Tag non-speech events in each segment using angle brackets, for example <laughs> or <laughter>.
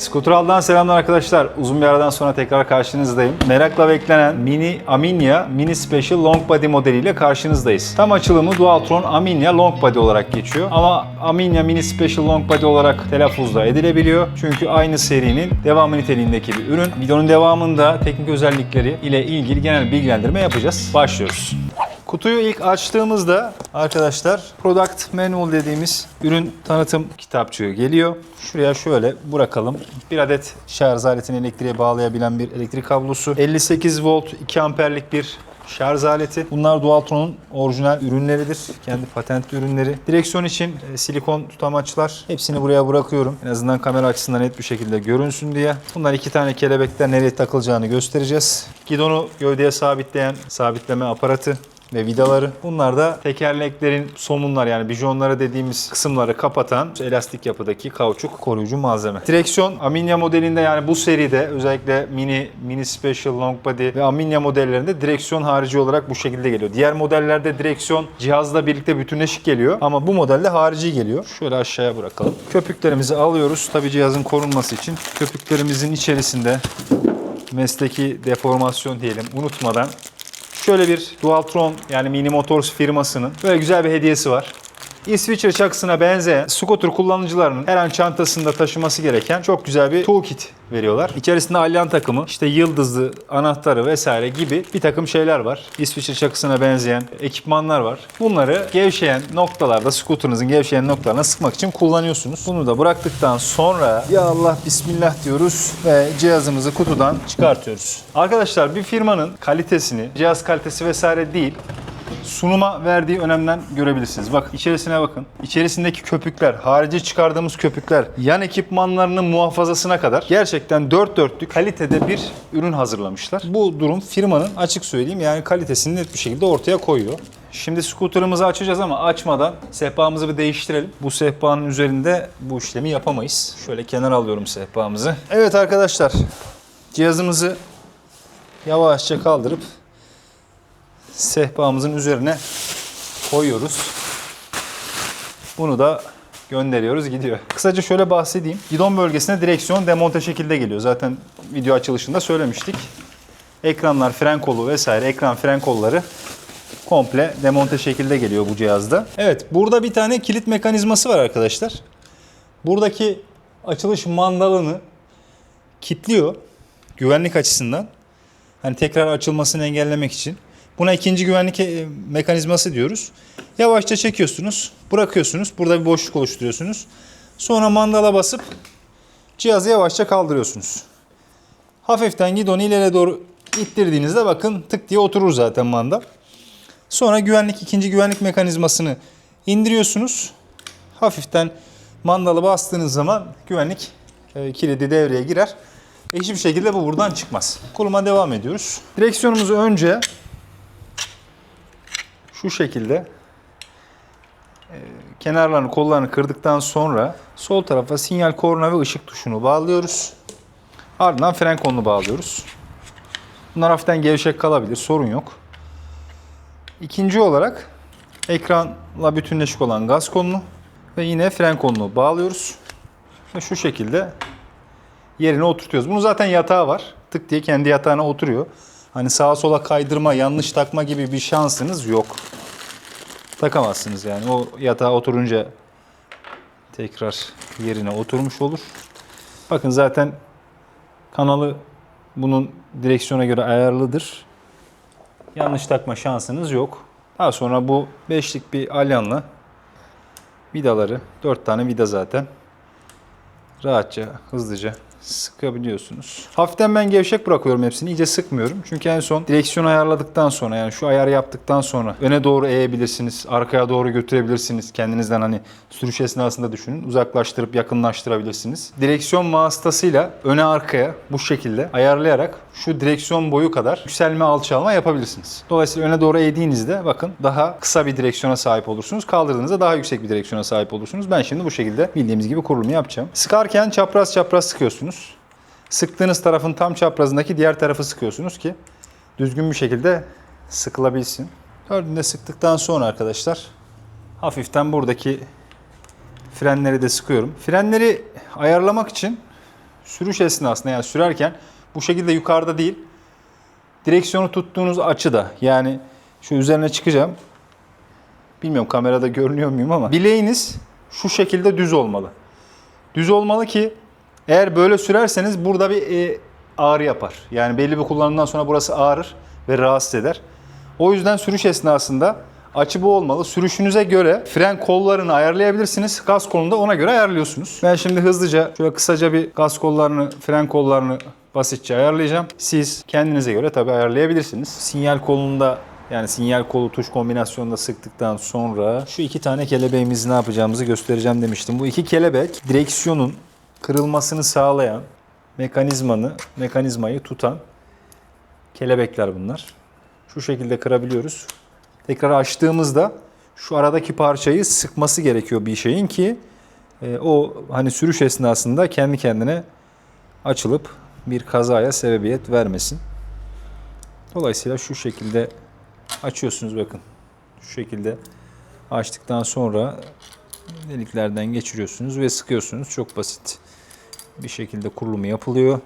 Skutural'dan selamlar arkadaşlar. Uzun bir aradan sonra tekrar karşınızdayım. Merakla beklenen Mini Aminia Mini Special Long Body modeliyle karşınızdayız. Tam açılımı Dualtron Aminia Long Body olarak geçiyor. Ama Aminia Mini Special Long Body olarak telaffuzda edilebiliyor. Çünkü aynı serinin devamı niteliğindeki bir ürün. Videonun devamında teknik özellikleri ile ilgili genel bilgilendirme yapacağız. Başlıyoruz. Kutuyu ilk açtığımızda arkadaşlar Product Manual dediğimiz ürün tanıtım kitapçığı geliyor. Şuraya şöyle bırakalım. Bir adet şarj aletini elektriğe bağlayabilen bir elektrik kablosu. 58 volt 2 amperlik bir şarj aleti. Bunlar Dualtron'un orijinal ürünleridir. Kendi patentli ürünleri. Direksiyon için e, silikon tutamaçlar. Hepsini buraya bırakıyorum. En azından kamera açısından net bir şekilde görünsün diye. Bunlar iki tane kelebekler nereye takılacağını göstereceğiz. Gidonu gövdeye sabitleyen sabitleme aparatı ve vidaları. Bunlar da tekerleklerin somunlar yani bijonları dediğimiz kısımları kapatan elastik yapıdaki kauçuk koruyucu malzeme. Direksiyon Aminia modelinde yani bu seride özellikle mini, mini special, long body ve Aminia modellerinde direksiyon harici olarak bu şekilde geliyor. Diğer modellerde direksiyon cihazla birlikte bütünleşik geliyor ama bu modelde harici geliyor. Şöyle aşağıya bırakalım. Köpüklerimizi alıyoruz. Tabi cihazın korunması için köpüklerimizin içerisinde mesleki deformasyon diyelim unutmadan Şöyle bir Dualtron yani Mini Motors firmasının böyle güzel bir hediyesi var. İsviçre çakısına benzeyen scooter kullanıcılarının her an çantasında taşıması gereken çok güzel bir toolkit veriyorlar. İçerisinde alyan takımı, işte yıldızlı anahtarı vesaire gibi bir takım şeyler var. İsviçre çakısına benzeyen ekipmanlar var. Bunları gevşeyen noktalarda, scooter'ınızın gevşeyen noktalarına sıkmak için kullanıyorsunuz. Bunu da bıraktıktan sonra ya Allah bismillah diyoruz ve cihazımızı kutudan çıkartıyoruz. Arkadaşlar bir firmanın kalitesini, cihaz kalitesi vesaire değil, sunuma verdiği önemden görebilirsiniz. Bak içerisine bakın. İçerisindeki köpükler, harici çıkardığımız köpükler, yan ekipmanlarının muhafazasına kadar gerçekten dört dörtlük kalitede bir ürün hazırlamışlar. Bu durum firmanın açık söyleyeyim yani kalitesini net bir şekilde ortaya koyuyor. Şimdi scooter'ımızı açacağız ama açmadan sehpamızı bir değiştirelim. Bu sehpanın üzerinde bu işlemi yapamayız. Şöyle kenara alıyorum sehpamızı. Evet arkadaşlar cihazımızı yavaşça kaldırıp sehpamızın üzerine koyuyoruz. Bunu da gönderiyoruz gidiyor. Kısaca şöyle bahsedeyim. Gidon bölgesine direksiyon demonte şekilde geliyor. Zaten video açılışında söylemiştik. Ekranlar, fren kolu vesaire ekran fren kolları komple demonte şekilde geliyor bu cihazda. Evet burada bir tane kilit mekanizması var arkadaşlar. Buradaki açılış mandalını kilitliyor güvenlik açısından. Hani tekrar açılmasını engellemek için. Buna ikinci güvenlik e, mekanizması diyoruz. Yavaşça çekiyorsunuz, bırakıyorsunuz. Burada bir boşluk oluşturuyorsunuz. Sonra mandala basıp cihazı yavaşça kaldırıyorsunuz. Hafiften gidonu ileri doğru ittirdiğinizde bakın tık diye oturur zaten mandal. Sonra güvenlik ikinci güvenlik mekanizmasını indiriyorsunuz. Hafiften mandalı bastığınız zaman güvenlik e, kilidi devreye girer. Ve hiçbir şekilde bu buradan çıkmaz. Kuruma devam ediyoruz. Direksiyonumuzu önce şu şekilde e, kenarlarını kollarını kırdıktan sonra sol tarafa sinyal korna ve ışık tuşunu bağlıyoruz. Ardından fren kolunu bağlıyoruz. Bunlar hafiften gevşek kalabilir sorun yok. İkinci olarak ekranla bütünleşik olan gaz kolunu ve yine fren kolunu bağlıyoruz. Ve şu şekilde yerine oturtuyoruz. Bunun zaten yatağı var. Tık diye kendi yatağına oturuyor. Hani sağa sola kaydırma, yanlış takma gibi bir şansınız yok. Takamazsınız yani. O yatağa oturunca tekrar yerine oturmuş olur. Bakın zaten kanalı bunun direksiyona göre ayarlıdır. Yanlış takma şansınız yok. Daha sonra bu beşlik bir alyanla vidaları, dört tane vida zaten rahatça, hızlıca sıkabiliyorsunuz. Hafiften ben gevşek bırakıyorum hepsini. iyice sıkmıyorum. Çünkü en son direksiyonu ayarladıktan sonra yani şu ayarı yaptıktan sonra öne doğru eğebilirsiniz. Arkaya doğru götürebilirsiniz. Kendinizden hani sürüş esnasında düşünün. Uzaklaştırıp yakınlaştırabilirsiniz. Direksiyon vasıtasıyla öne arkaya bu şekilde ayarlayarak şu direksiyon boyu kadar yükselme alçalma yapabilirsiniz. Dolayısıyla öne doğru eğdiğinizde bakın daha kısa bir direksiyona sahip olursunuz. Kaldırdığınızda daha yüksek bir direksiyona sahip olursunuz. Ben şimdi bu şekilde bildiğimiz gibi kurulumu yapacağım. Sıkarken çapraz çapraz sıkıyorsunuz. Sıktığınız tarafın tam çaprazındaki diğer tarafı sıkıyorsunuz ki düzgün bir şekilde sıkılabilsin. Dördünde sıktıktan sonra arkadaşlar hafiften buradaki frenleri de sıkıyorum. Frenleri ayarlamak için sürüş esnasında yani sürerken bu şekilde yukarıda değil direksiyonu tuttuğunuz açıda yani şu üzerine çıkacağım. Bilmiyorum kamerada görünüyor muyum ama bileğiniz şu şekilde düz olmalı. Düz olmalı ki eğer böyle sürerseniz burada bir e, ağrı yapar. Yani belli bir kullanımdan sonra burası ağrır ve rahatsız eder. O yüzden sürüş esnasında açı bu olmalı. Sürüşünüze göre fren kollarını ayarlayabilirsiniz. Gaz kolunu da ona göre ayarlıyorsunuz. Ben şimdi hızlıca şöyle kısaca bir gaz kollarını, fren kollarını basitçe ayarlayacağım. Siz kendinize göre tabii ayarlayabilirsiniz. Sinyal kolunda yani sinyal kolu tuş kombinasyonunda sıktıktan sonra şu iki tane kelebeğimizi ne yapacağımızı göstereceğim demiştim. Bu iki kelebek direksiyonun kırılmasını sağlayan mekanizmanı, mekanizmayı tutan kelebekler bunlar. Şu şekilde kırabiliyoruz. Tekrar açtığımızda şu aradaki parçayı sıkması gerekiyor bir şeyin ki e, o hani sürüş esnasında kendi kendine açılıp bir kazaya sebebiyet vermesin. Dolayısıyla şu şekilde açıyorsunuz bakın. Şu şekilde açtıktan sonra deliklerden geçiriyorsunuz ve sıkıyorsunuz. Çok basit bir şekilde kurulumu yapılıyor.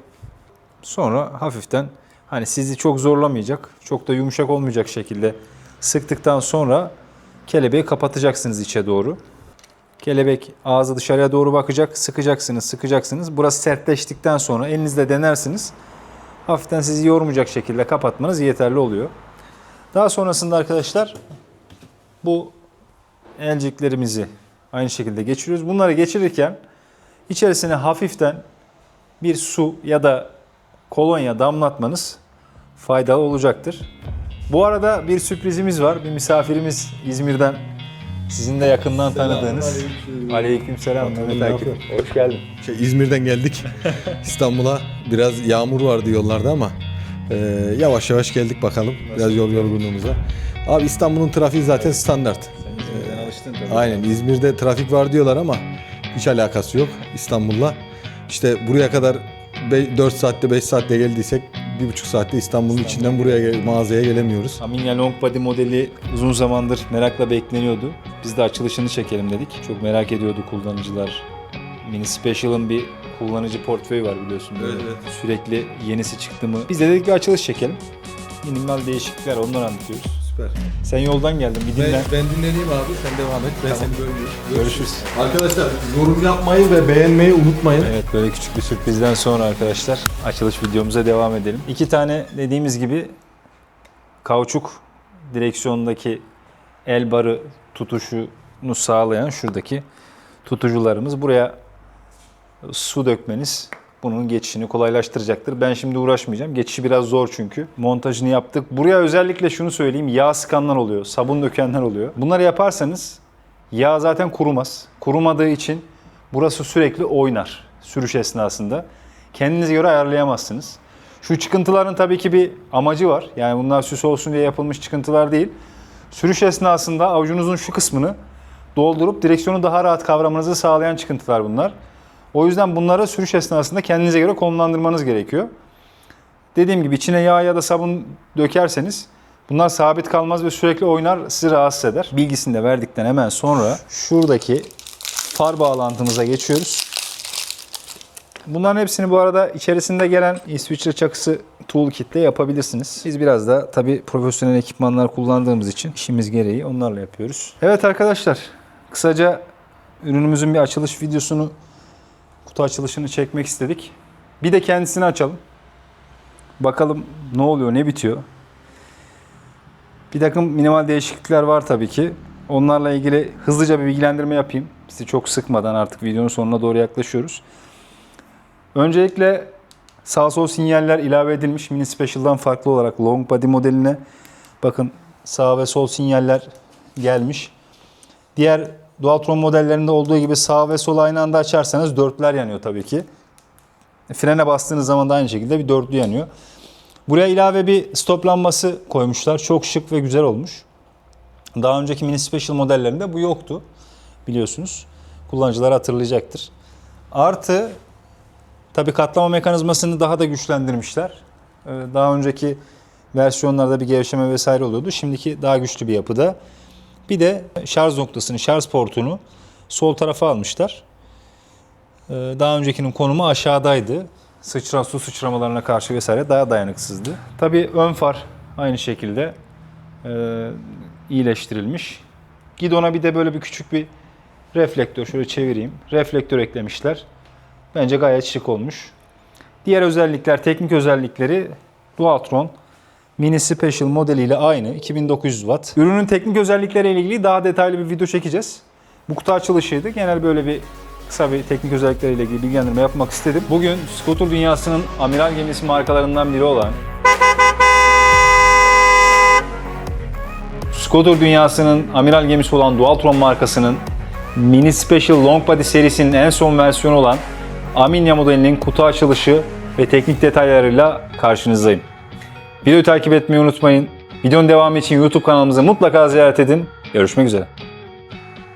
Sonra hafiften hani sizi çok zorlamayacak, çok da yumuşak olmayacak şekilde sıktıktan sonra kelebeği kapatacaksınız içe doğru. Kelebek ağzı dışarıya doğru bakacak. Sıkacaksınız, sıkacaksınız. Burası sertleştikten sonra elinizle denersiniz. Hafiften sizi yormayacak şekilde kapatmanız yeterli oluyor. Daha sonrasında arkadaşlar bu elciklerimizi aynı şekilde geçiriyoruz. Bunları geçirirken içerisine hafiften bir su ya da kolonya damlatmanız faydalı olacaktır. Bu arada bir sürprizimiz var. Bir misafirimiz İzmir'den sizin de yakından tanıdığınız. Aleykümselam Mehmet Akif. Hoş geldin. Şey, İzmir'den geldik <laughs> İstanbul'a. Biraz yağmur vardı yollarda ama e, yavaş yavaş geldik bakalım. Biraz yol yorgunluğumuz var. Abi İstanbul'un trafiği zaten standart. Alıştın tabii. Aynen İzmir'de trafik var diyorlar ama hiç alakası yok İstanbul'la. İşte buraya kadar 4 saatte 5 saatte geldiysek 1,5 saatte İstanbul'un içinden buraya gel- mağazaya gelemiyoruz. Aminia Long Body modeli uzun zamandır merakla bekleniyordu. Biz de açılışını çekelim dedik. Çok merak ediyordu kullanıcılar. Mini Special'ın bir kullanıcı portföyü var biliyorsun. böyle. Evet, Sürekli yenisi çıktı mı? Biz de dedik bir açılış çekelim. Minimal değişiklikler onları anlatıyoruz. Süper. Sen yoldan geldin bir Ben, dinlen. ben dinleneyim abi sen devam et. Ben Tamam. seni bölmeyeyim. Görüşürüz. Arkadaşlar yorum yapmayı ve beğenmeyi unutmayın. Evet böyle küçük bir sürprizden sonra arkadaşlar açılış videomuza devam edelim. İki tane dediğimiz gibi kauçuk direksiyondaki el barı tutuşunu sağlayan şuradaki tutucularımız. Buraya su dökmeniz bunun geçişini kolaylaştıracaktır. Ben şimdi uğraşmayacağım. Geçişi biraz zor çünkü. Montajını yaptık. Buraya özellikle şunu söyleyeyim. Yağ sıkanlar oluyor, sabun dökenler oluyor. Bunları yaparsanız yağ zaten kurumaz. Kurumadığı için burası sürekli oynar sürüş esnasında. Kendinize göre ayarlayamazsınız. Şu çıkıntıların tabii ki bir amacı var. Yani bunlar süs olsun diye yapılmış çıkıntılar değil. Sürüş esnasında avucunuzun şu kısmını doldurup direksiyonu daha rahat kavramanızı sağlayan çıkıntılar bunlar. O yüzden bunları sürüş esnasında kendinize göre konumlandırmanız gerekiyor. Dediğim gibi içine yağ ya da sabun dökerseniz bunlar sabit kalmaz ve sürekli oynar sizi rahatsız eder. Bilgisini de verdikten hemen sonra şuradaki far bağlantımıza geçiyoruz. Bunların hepsini bu arada içerisinde gelen İsviçre çakısı ile yapabilirsiniz. Biz biraz da tabii profesyonel ekipmanlar kullandığımız için işimiz gereği onlarla yapıyoruz. Evet arkadaşlar kısaca ürünümüzün bir açılış videosunu kutu açılışını çekmek istedik. Bir de kendisini açalım. Bakalım ne oluyor, ne bitiyor. Bir takım minimal değişiklikler var tabii ki. Onlarla ilgili hızlıca bir bilgilendirme yapayım. Sizi çok sıkmadan artık videonun sonuna doğru yaklaşıyoruz. Öncelikle sağ sol sinyaller ilave edilmiş Mini Special'dan farklı olarak Long Body modeline. Bakın sağ ve sol sinyaller gelmiş. Diğer Dualtron modellerinde olduğu gibi sağ ve sol aynı anda açarsanız dörtler yanıyor tabii ki. Frene bastığınız zaman da aynı şekilde bir dörtlü yanıyor. Buraya ilave bir stop lambası koymuşlar. Çok şık ve güzel olmuş. Daha önceki Mini Special modellerinde bu yoktu. Biliyorsunuz. Kullanıcılar hatırlayacaktır. Artı tabii katlama mekanizmasını daha da güçlendirmişler. Ee, Daha önceki versiyonlarda bir gevşeme vesaire oluyordu. Şimdiki daha güçlü bir yapıda. Bir de şarj noktasını, şarj portunu sol tarafa almışlar. Ee, Daha öncekinin konumu aşağıdaydı. Sıçra su sıçramalarına karşı vesaire daha dayanıksızdı. Tabii ön far aynı şekilde e, iyileştirilmiş. Gidona bir de böyle bir küçük bir reflektör şöyle çevireyim. Reflektör eklemişler. Bence gayet şık olmuş. Diğer özellikler, teknik özellikleri Dualtron Mini Special modeliyle aynı 2900 Watt. Ürünün teknik özellikleriyle ilgili daha detaylı bir video çekeceğiz. Bu kutu açılışıydı. Genel böyle bir kısa bir teknik özellikleriyle ilgili bilgilendirme yapmak istedim. Bugün scooter dünyasının amiral gemisi markalarından biri olan Scooter dünyasının amiral gemisi olan Dualtron markasının Mini Special Long Body serisinin en son versiyonu olan Aminia modelinin kutu açılışı ve teknik detaylarıyla karşınızdayım. Videoyu takip etmeyi unutmayın. Videonun devamı için YouTube kanalımızı mutlaka ziyaret edin. Görüşmek üzere.